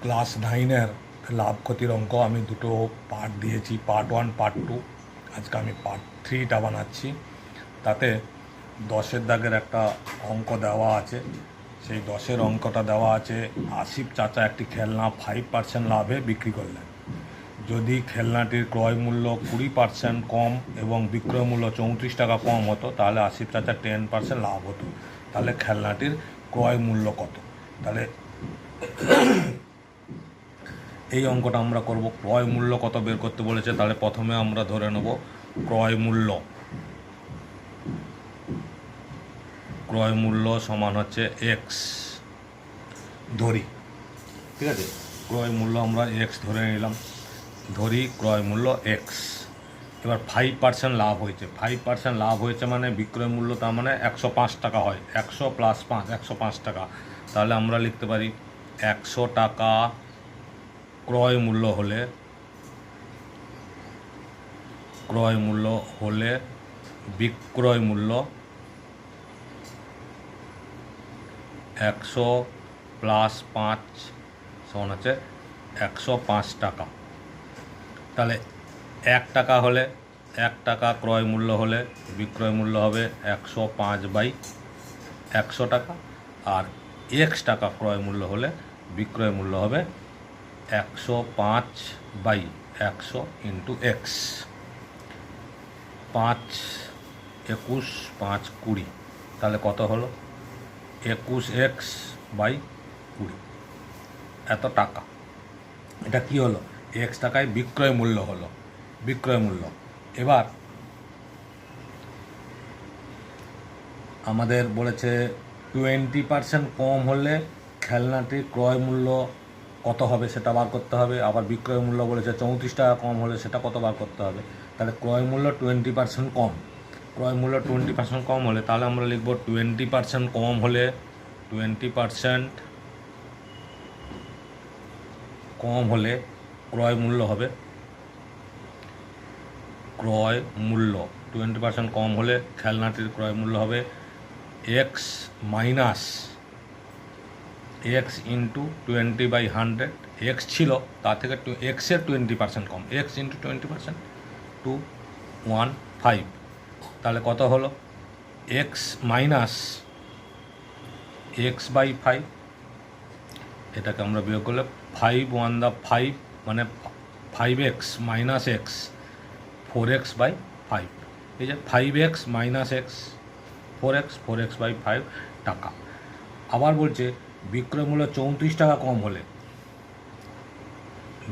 Class নাইনের লাভ ক্ষতির অঙ্ক আমি দুটো পার্ট দিয়েছি পার্ট ওয়ান পার্ট টু আজকে আমি পার্ট থ্রিটা বানাচ্ছি। তাতে দশের দাগের একটা অঙ্ক দেওয়া আছে। সেই দশের অঙ্কটা দেওয়া আছে। আসিফ চাচা একটি খেলনা ফাইভ পার্সেন্ট লাভে বিক্রি করলেন। যদি খেলনাটির ক্রয় মূল্য কুড়ি পার্সেন্ট কম এবং বিক্রয় মূল্য চৌত্রিশ টাকা কম হতো, তাহলে আসিফ চাচা টেন পার্সেন্ট লাভ হতো। তাহলে খেলনাটির ক্রয় মূল্য কত? তাহলে এই অঙ্কটা আমরা করব। ক্রয় মূল্য কত বের করতে বলেছে, তাহলে প্রথমে আমরা ধরে নেব ক্রয় মূল্য। ক্রয় মূল্য সমান হচ্ছে এক্স ধরি, ঠিক আছে? ক্রয় মূল্য আমরা এক্স ধরে নিলাম। ধরি ক্রয় মূল্য এক্স এবার ফাইভ পার্সেন্ট লাভ হয়েছে। ফাইভ পার্সেন্ট লাভ হয়েছে মানে বিক্রয় মূল্য তার মানে একশো পাঁচ টাকা হয়। একশো প্লাস পাঁচ, একশো পাঁচ টাকা। তাহলে আমরা লিখতে পারি একশো টাকা ক্রয় মূল্য হলে, ক্রয় মূল্য হলে বিক্রয় মূল্য একশো প্লাস পাঁচ সমান হচ্ছে একশো পাঁচ টাকা। তাহলে এক টাকা হলে, এক টাকা ক্রয় মূল্য হলে বিক্রয় মূল্য হবে একশো পাঁচ বাই একশো টাকা, আর এক্স টাকা ক্রয় মূল্য হলে বিক্রয় মূল্য হবে একশো পাঁচ বাই একশো ইন্টু এক্স। পাঁচ একুশ পাঁচ কুড়ি। তাহলে কত হলো? একুশ এক্স বাই কুড়ি। এত টাকা। এটা কি হলো? এক্স টাকায় বিক্রয় মূল্য হলো। বিক্রয় মূল্য। এবার আমাদের বলেছে টোয়েন্টি পার্সেন্ট কম হলে খেলনাটির ক্রয় মূল্য কত হবে সেটা বার করতে হবে, আবার বিক্রয় মূল্য বলেছে চৌত্রিশ টাকা কম হলে সেটা কত বার করতে হবে? তাহলে ক্রয় মূল্য টোয়েন্টি পার্সেন্ট কম। ক্রয় মূল্য টোয়েন্টি পার্সেন্ট কম হলে তাহলে আমরা লিখব টোয়েন্টি পার্সেন্ট কম হলে টোয়েন্টি পার্সেন্ট কম হলে ক্রয় মূল্য হবে। ক্রয় মূল্য টোয়েন্টি পার্সেন্ট কম হলে খেলনাটির ক্রয় মূল্য হবে X minus X into twenty by hundred X ছিল তার থেকে এক্সের twenty percent com X into twenty percent to one five তাহলে কত হলো? X minus X by five এটাকে আমরা বিয়োগ করলে ফাইভ ওয়ান দা ফাইভ মানে five X minus X four X by five এই যে five X minus X four X four X by five টাকা। আবার বলছে বিক্রয় মূল্য চৌত্রিশ টাকা কম হলে।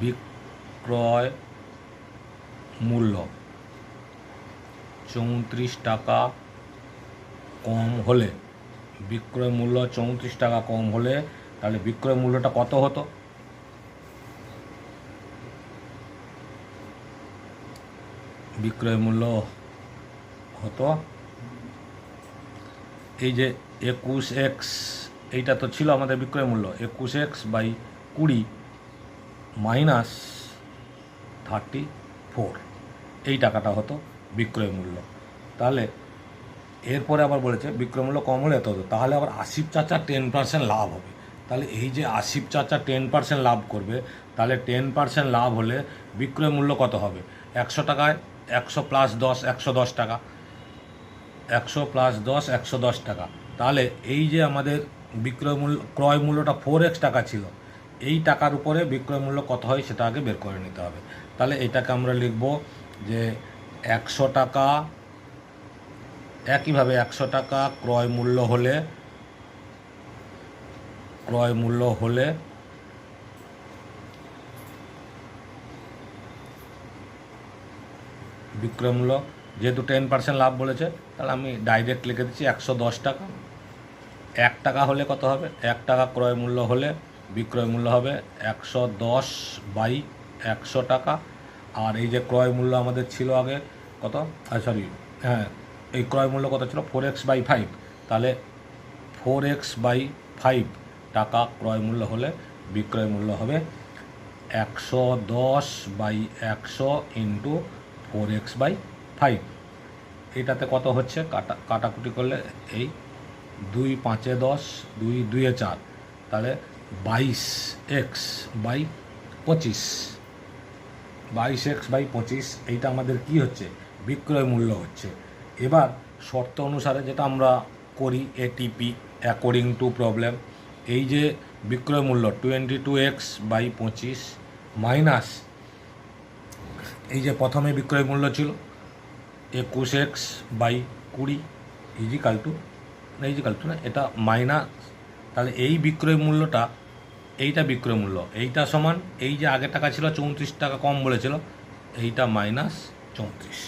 বিক্রয় মূল্য চৌত্রিশ টাকা কম হলে, বিক্রয় মূল্য চৌত্রিশ টাকা কম হলে, তাহলে বিক্রয় মূল্যটা কত হতো? বিক্রয় মূল্য হতো এই যে একুশ এক্স এইটা তো ছিল আমাদের বিক্রয় মূল্য। একুশ এক্স বাই কুড়ি মাইনাস থার্টি ফোর এই টাকাটা হতো বিক্রয় মূল্য। তাহলে এরপরে আবার বলেছে, বিক্রয় মূল্য কম হলে এত হতো। তাহলে আবার আসিফ চাচা টেন পার্সেন্ট লাভ হবে। তাহলে এই যে আসিফ চাচা টেন পার্সেন্ট লাভ করবে, তাহলে টেন পার্সেন্ট লাভ হলে বিক্রয় মূল্য কত হবে? একশো টাকায় একশো প্লাস দশ, একশো দশ টাকা। একশো প্লাস দশ, একশো দশ টাকা। তাহলে এই যে আমাদের বিক্রয় মূল্য, ক্রয় মূল্যটা ফোর এক্স টাকা ছিল। এই টাকার উপরে বিক্রয় মূল্য কত হয় সেটা আগে বের করে নিতে হবে। তাহলে এটাকে আমরা লিখব যে একশো টাকা, একইভাবে একশো টাকা ক্রয় মূল্য হলে, ক্রয় মূল্য হলে বিক্রয় মূল্য, যেহেতু টেন পার্সেন্ট লাভ বলেছে, তাহলে আমি ডাইরেক্ট লিখে দিচ্ছি একশো দশ টাকা। এক টাকা হলে কত হবে? এক টাকা ক্রয় মূল্য হলে বিক্রয় মূল্য হবে একশো দশ বাই একশো টাকা। আর এই যে ক্রয় মূল্য আমাদের ছিল আগে কত? সরি হ্যাঁ এই ক্রয় মূল্য কত ছিল? ফোর এক্স বাই ফাইভ তাহলে ফোর এক্স বাই ফাইভ টাকা ক্রয় মূল্য হলে বিক্রয় মূল্য হবে একশো দশ বাই একশো into four X by five এটাতে কত হচ্ছে? কাটা, কাটাকুটি করলে এই দুই পাঁচে দশ, দুই দুইয়ে চার। তাহলে বাইশ এক্স বাই পঁচিশ। বাইশ এক্স বাই পঁচিশ, এইটা আমাদের কি হচ্ছে? বিক্রয় মূল্য হচ্ছে। এবার শর্ত অনুসারে যেটা আমরা করি এটিপি অ্যাকর্ডিং টু প্রবলেম এই যে বিক্রয় মূল্য টোয়েন্টি টু এক্স বাই পঁচিশ মাইনাস এই যে প্রথমে বিক্রয় মূল্য ছিল, একুশ এক্স বাই কুড়ি ইজিকাল টু না ইজিকাল টু না এটা মাইনাস, তাহলে এই বিক্রয় মূল্যটা, এইটা বিক্রয় মূল্য, এইটা সমান, এই যে আগে টাকা ছিল চৌত্রিশ টাকা কম বলেছিল, এইটা মাইনাস চৌত্রিশ।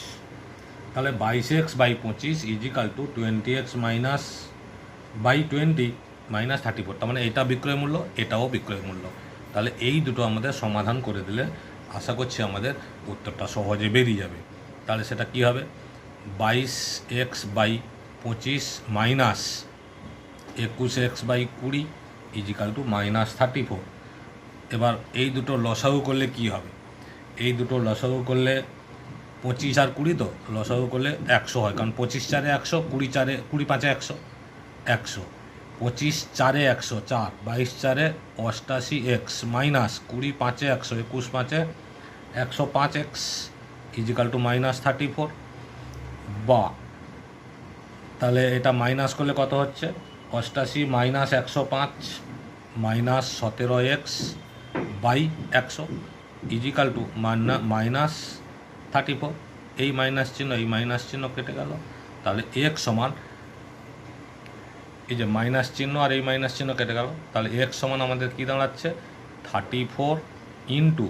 তাহলে বাইশ এক্স বাই পঁচিশ is equal to twenty X minus by twenty minus thirty four, তার মানে এটা বিক্রয় মূল্য, এটাও বিক্রয় মূল্য। তাহলে এই দুটো আমাদের সমাধান করে দিলে আশা করছি আমাদের উত্তরটা সহজে বেরিয়ে যাবে। তাহলে সেটা কি হবে? বাইশ এক্স বাই পঁচিশ মাইনাস একুশ এক্স বাই কুড়ি is equal to minus thirty four. এবার এই দুটো লসাগু করলে কি হবে? এই দুটো লসাগু করলে পঁচিশ আর কুড়ি তো লসাগু করলে একশো হয়, কারণ পঁচিশ চারে একশো, কুড়ি চারে, কুড়ি পাঁচে একশো একশো। পঁচিশ চারে একশো, চার। বাইশ চারে অষ্টাশি এক্স মাইনাস কুড়ি পাঁচে একশো, একুশ পাঁচে একশো পাঁচ X is equal to minus thirty four. বা তাহলে এটা মাইনাস করলে কত হচ্ছে? অষ্টাশি মাইনাস একশো পাঁচ মাইনাস সতেরো এক্স বাই একশো is equal to minus thirty four এই মাইনাস চিহ্ন, এই মাইনাস চিহ্ন কেটে গেল। তাহলে এক্স সমান, এই যে মাইনাস চিহ্ন আর এই মাইনাস চিহ্ন কেটে গেল। তাহলে এক্স সমান আমাদের কী দাঁড়াচ্ছে? থার্টি ফোর ইন্টু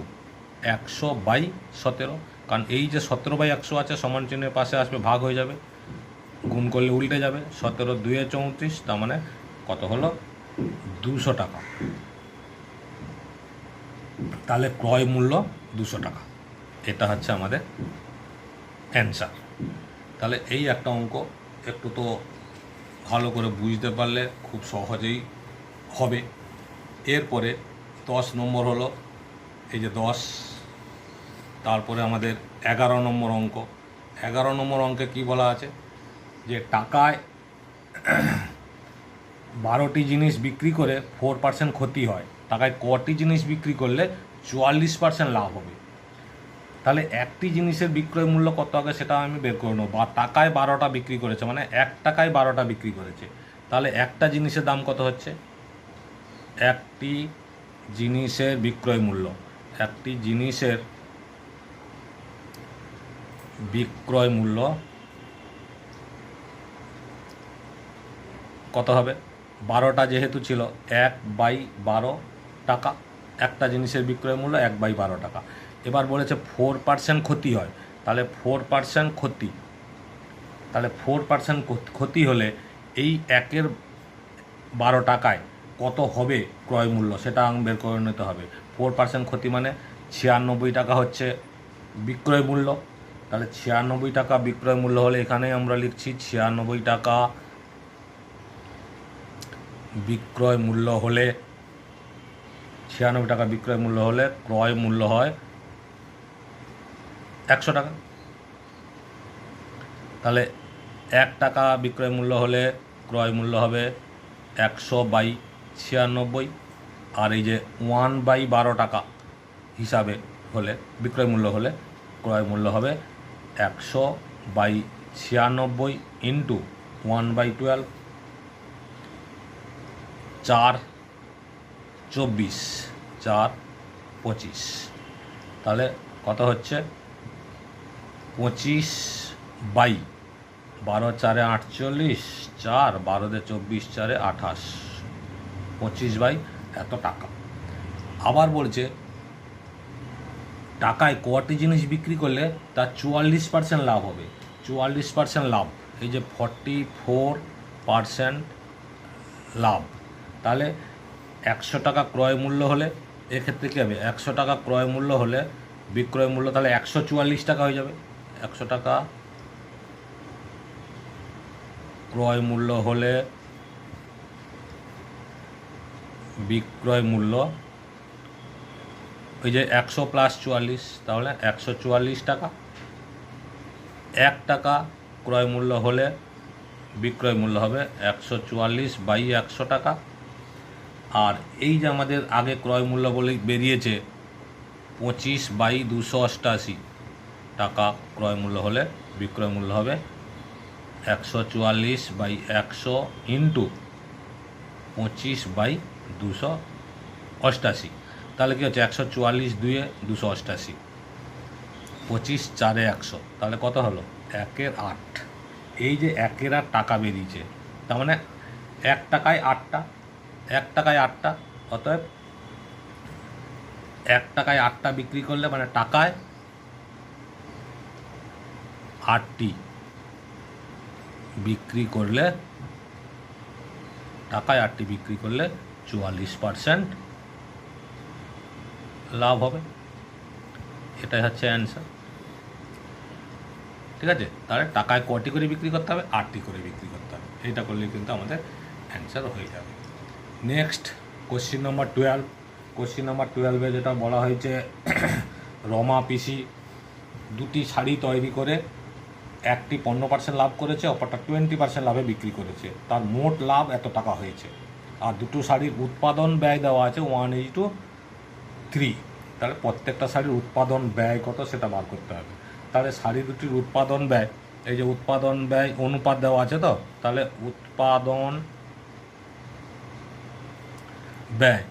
একশো বাই সতেরো। কারণ এই যে সতেরো বাই একশো আছে, সমান চিহ্নের পাশে আসবে, ভাগ হয়ে যাবে। গুণ করলে উল্টে যাবে, সতেরো দুয়ে চৌত্রিশ, তার মানে কত হলো? দুশো টাকা। তাহলে ক্রয় মূল্য দুশো টাকা। এটা হচ্ছে আমাদের অ্যান্সার তাহলে এই একটা অঙ্ক, একটু তো ভালো করে বুঝতে পারলে খুব সহজেই হবে। এরপরে দশ নম্বর হলো, এই যে দশ, তারপরে আমাদের এগারো নম্বর অঙ্ক। এগারো নম্বর অঙ্কে কি বলা আছে? যে টাকায় বারোটি জিনিস বিক্রি করে ফোর পার্সেন্ট ক্ষতি হয়, টাকায় কটি জিনিস বিক্রি করলে চুয়াল্লিশ পার্সেন্ট লাভ হবে। তাহলে একটি জিনিসের বিক্রয় মূল্য কত হবে সেটা আমি বের করে নেব। বা টাকায় বারোটা বিক্রি করেছে মানে এক টাকায় বারোটা বিক্রি করেছে। তাহলে একটা জিনিসের দাম কত হচ্ছে? একটি জিনিসের বিক্রয় মূল্য। একটি জিনিসের বিক্রয় মূল্য কত হবে? বারোটা যেহেতু ছিল, এক বাই বারো টাকা। একটা জিনিসের বিক্রয় মূল্য এক বাই বারো টাকা। এবার বলেছে ফোর পার্সেন্ট ক্ষতি হয়। তাহলে ফোর পার্সেন্ট ক্ষতি। তাহলে ফোর পার্সেন্ট ক্ষতি হলে এই একের বারো টাকায় কত হবে ক্রয় মূল্য? সেটা আমি বের করে নিতে হবে। ফোর পার্সেন্ট ক্ষতি মানে ছিয়ানব্বই টাকা হচ্ছে বিক্রয় মূল্য। তাহলে ছিয়ানব্বই টাকা বিক্রয় মূল্য হলে এখানে আমরা লিখছি ছিয়ানব্বই টাকা বিক্রয় মূল্য হলে, ছিয়ানব্বই টাকা বিক্রয় মূল্য হলে ক্রয় মূল্য হয় একশো টাকা। তাহলে এক টাকা বিক্রয় মূল্য হলে ক্রয় মূল্য হবে একশো বাই ছিয়ানব্বই, আর এই যে ওয়ান বাই বারো টাকা হিসাবে হলে, বিক্রয় মূল্য হলে ক্রয় মূল্য হবে একশো বাই ছিয়ানব্বই ইন্টু ওয়ান বাই টুয়েলভ চার চব্বিশ, চার পঁচিশ। তাহলে কত হচ্ছে? পঁচিশ বাই বারো চারে আটচল্লিশ, চার বারোতে চব্বিশ চারে আঠাশ। পঁচিশ বাই এত টাকা। আবার বলছে, টাকায় কটি জিনিস বিক্রি করলে তার চুয়াল্লিশ পার্সেন্ট লাভ হবে। চুয়াল্লিশ পার্সেন্ট লাভ, এই যে ফর্টি ফোর পার্সেন্ট লাভ। তাহলে একশো টাকা ক্রয় মূল্য হলে, এক্ষেত্রে কী হবে? একশো টাকা ক্রয় মূল্য হলে বিক্রয় মূল্য তাহলে একশো চুয়াল্লিশ টাকা হয়ে যাবে। একশো টাকা ক্রয় মূল্য হলে বিক্রয় মূল্য, ওই যে একশো প্লাস চুয়াল্লিশ, তাহলে একশো চুয়াল্লিশ টাকা। এক টাকা ক্রয় মূল্য হলে বিক্রয় মূল্য হবে একশো চুয়াল্লিশ বাই একশো টাকা। আর এই যে আমাদের আগে ক্রয় মূল্য বলে বেরিয়েছে পঁচিশ বাই দুশো অষ্টাশি টাকা ক্রয় মূল্য হলে বিক্রয় মূল্য হবে একশো চুয়াল্লিশ বাই একশো ইন্টু পঁচিশ বাই দুশো অষ্টাশি। তাহলে কী হচ্ছে? একশো চুয়াল্লিশ দুয়ে দুশো অষ্টাশি। পঁচিশ চারে একশো। তাহলে কত হলো? একের আট। এই যে একের আট টাকা বেরিয়েছে, তার মানে এক টাকায় আটটা। এক টাকায় আটটা, অতএব এক টাকায় আটটা বিক্রি করলে মানে টাকায় আটটি বিক্রি করলে, টাকায় আটটি বিক্রি করলে চুয়াল্লিশ পার্সেন্ট লাভ হবে। এটাই হচ্ছে অ্যান্সার ঠিক আছে? তাহলে টাকায় কটি করে বিক্রি করতে হবে? আটটি করে বিক্রি করতে হবে। এইটা করলে কিন্তু আমাদের অ্যান্সার হয়ে যাবে। Next question number twelve question number টুয়েলভে যেটা বলা হয়েছে, রমা পিসি দুটি শাড়ি তৈরি করে একটি পনেরো পার্সেন্ট লাভ করেছে, অপরটা টোয়েন্টি পার্সেন্ট লাভে বিক্রি করেছে। তার মোট লাভ এত টাকা হয়েছে। আর দুটো শাড়ির উৎপাদন ব্যয় দেওয়া আছে ওয়ান এইচ টু থ্রি তাহলে প্রত্যেকটা শাড়ির উৎপাদন ব্যয় কত সেটা বার করতে হবে। তাহলে শাড়ি দুটির উৎপাদন ব্যয়, এই যে উৎপাদন ব্যয় অনুপাত দেওয়া আছে তো? তাহলে উৎপাদন ব্যয়।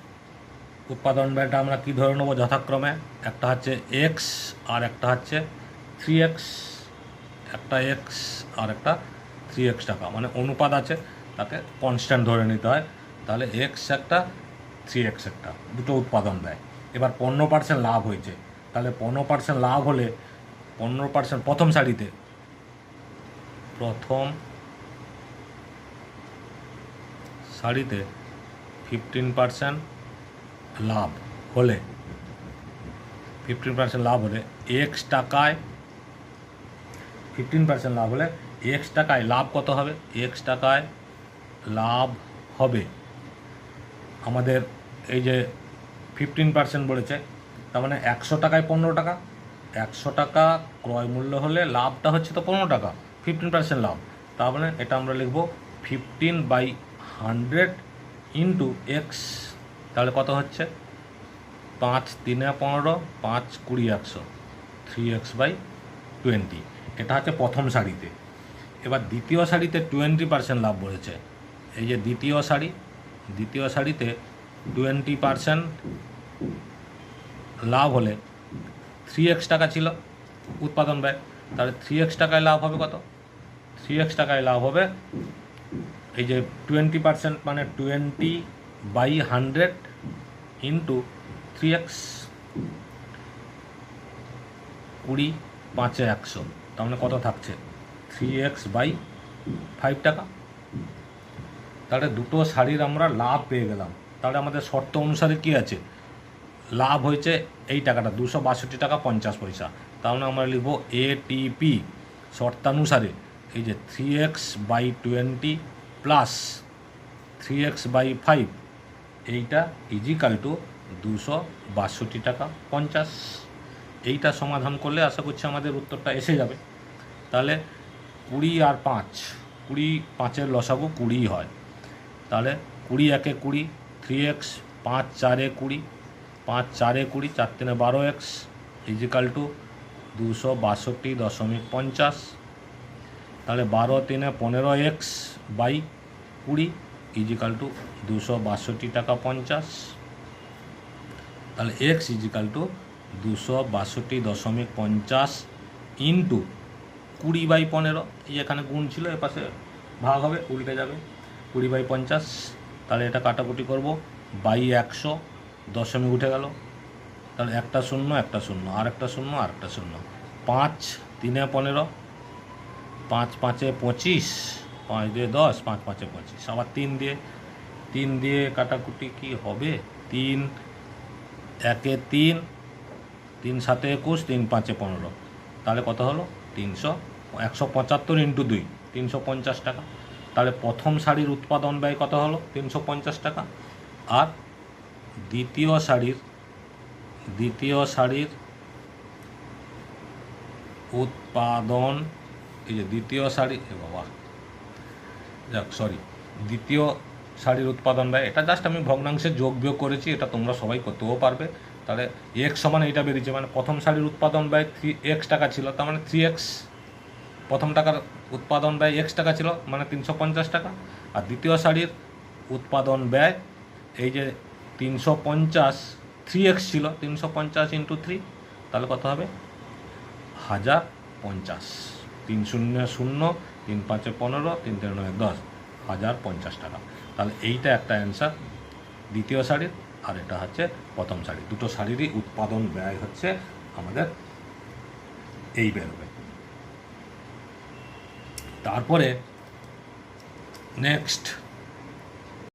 উৎপাদন ব্যয়টা আমরা কী ধরে নেব যথাক্রমে? একটা হচ্ছে এক্স আর একটা হচ্ছে থ্রি এক্স একটা এক্স আর একটা থ্রি এক্স টাকা। মানে অনুপাত আছে, তাকে কনস্ট্যান্ট ধরে নিতে হয়। তাহলে এক্স একটা থ্রি এক্স একটা, দুটো উৎপাদন ব্যয়। এবার পনেরো পার্সেন্ট লাভ হয়েছে। তাহলে পনেরো পার্সেন্ট লাভ হলে পনেরো পার্সেন্ট প্রথম শাড়িতে প্রথম শাড়িতে ফিফটিন পার্সেন্ট লাভ হলে ফিফটিন পার্সেন্ট লাভ হলে এক্স টাকায় ফিফটিন পার্সেন্ট লাভ হলে এক্স টাকায় লাভ কত হবে? এক্স টাকায় লাভ হবে। আমাদের এই যে ফিফটিন পার্সেন্ট বলেছে, তার মানে একশো টাকায় পনেরো টাকা। একশো টাকা ক্রয় মূল্য হলে লাভটা হচ্ছে তো পনেরো টাকা ফিফটিন পার্সেন্ট লাভ। তার মানে এটা আমরা লিখব fifteen by hundred into X তাহলে কত হচ্ছে? পাঁচ তিনে পনেরো, পাঁচ কুড়ি একশো থ্রি এক্স বাই টোয়েন্টি এটা হচ্ছে প্রথম শাড়িতে এবার দ্বিতীয় শাড়িতে টোয়েন্টি পার্সেন্ট লাভ বলেছে। এই যে দ্বিতীয় শাড়ি দ্বিতীয় শাড়িতে টোয়েন্টি পার্সেন্ট লাভ হলে থ্রি এক্স টাকা ছিল উৎপাদন ব্যয়। তাহলে থ্রি এক্স টাকায় লাভ হবে কত? থ্রি এক্স টাকায় লাভ হবে এই যে টোয়েন্টি পার্সেন্ট মানে twenty by hundred into three X কুড়ি পাঁচে একশো। তার মানে কত থাকছে? থ্রি এক্স বাই ফাইভ টাকা। তাহলে দুটো শাড়ির আমরা লাভ পেয়ে গেলাম। তাহলে আমাদের শর্ত অনুসারে কী আছে? লাভ হয়েছে এই টাকাটা, দুশো বাষট্টি টাকা পঞ্চাশ পয়সা। তাহলে আমরা লিখব এটিপি শর্তানুসারে এই যে three X by twenty plus three X by five এইটা ইজিক্যাল টু দুশো বাষট্টি টাকা পঞ্চাশ। এইটা সমাধান করলে আশা করছি আমাদের উত্তরটা এসে যাবে। তাহলে কুড়ি আর পাঁচ, কুড়ি পাঁচের লসাগু কুড়ি হয়। তাহলে কুড়ি একে কুড়ি থ্রি এক্স পাঁচ চারে কুড়ি, পাঁচ চারে কুড়ি, চার তিনে বারো এক্স ইজিক্যাল টু দুশো বাষট্টি দশমিক পঞ্চাশ। তাহলে বারো তিনে পনেরো এক্স বাই কুড়ি ইজিক্যাল টু দুশো বাষট্টি টাকা পঞ্চাশ। তাহলে এক্স ইজিক্যাল টু দুশো বাষট্টি দশমিক পঞ্চাশ ইন্টু কুড়ি বাই পনেরো, এই এখানে গুণ ছিল, এ পাশে ভাগ হবে, উল্টে যাবে। কুড়ি বাই পঞ্চাশ, তাহলে এটা কাটাকুটি করব, বাই একশো দশমিক উঠে গেল। তাহলে একটা শূন্য একটা শূন্য আর একটা শূন্য আর একটা শূন্য। পাঁচ তিনে পনেরো, পাঁচ পাঁচে পঁচিশ পাঁচ দিয়ে দশ, পাঁচ, পাঁচে পঁচিশ। আবার তিন দিয়ে তিন দিয়ে কাটাকুটি কি হবে? তিন, একে তিন তিন সাতে একুশ, তিন পাঁচে পনেরো। তাহলে কত হলো? তিনশো, একশো পঁচাত্তর ইন্টু দুই, তিনশো পঞ্চাশ টাকা। তাহলে প্রথম শাড়ির উৎপাদন ব্যয় কত হলো? তিনশো পঞ্চাশ টাকা। আর দ্বিতীয় শাড়ির দ্বিতীয় শাড়ির উৎপাদন, এই যে দ্বিতীয় শাড়ি বাবা সরি দ্বিতীয় শাড়ির উৎপাদন ব্যয়, এটা জাস্ট আমি ভগ্নাংশে যোগ বিয়োগ করেছি, এটা তোমরা সবাই করতেও পারবে। তাহলে এক্স সমান এইটা বেরিয়েছে মানে প্রথম শাড়ির উৎপাদন ব্যয় থ্রি এক্স টাকা ছিল, তার মানে থ্রি এক্স প্রথম টাকার উৎপাদন ব্যয় এক্স টাকা ছিল মানে তিনশো পঞ্চাশ টাকা। আর দ্বিতীয় শাড়ির উৎপাদন ব্যয়, এই যে তিনশো পঞ্চাশ থ্রি এক্স ছিল, তিনশো পঞ্চাশ ইন্টু থ্রি তাহলে কত হবে? হাজার পঞ্চাশ। তিন শূন্য শূন্য তিন পাঁচে পনেরো, তিন তিন নয় দশ, হাজার পঞ্চাশ টাকা। তাহলে এইটা একটা অ্যান্সার। দ্বিতীয় শাড়ির আর এটা হচ্ছে প্রথম শাড়ি। দুটো শাড়িরই উৎপাদন ব্যয় হচ্ছে আমাদের এই বেরোবে। তারপরে নেক্সট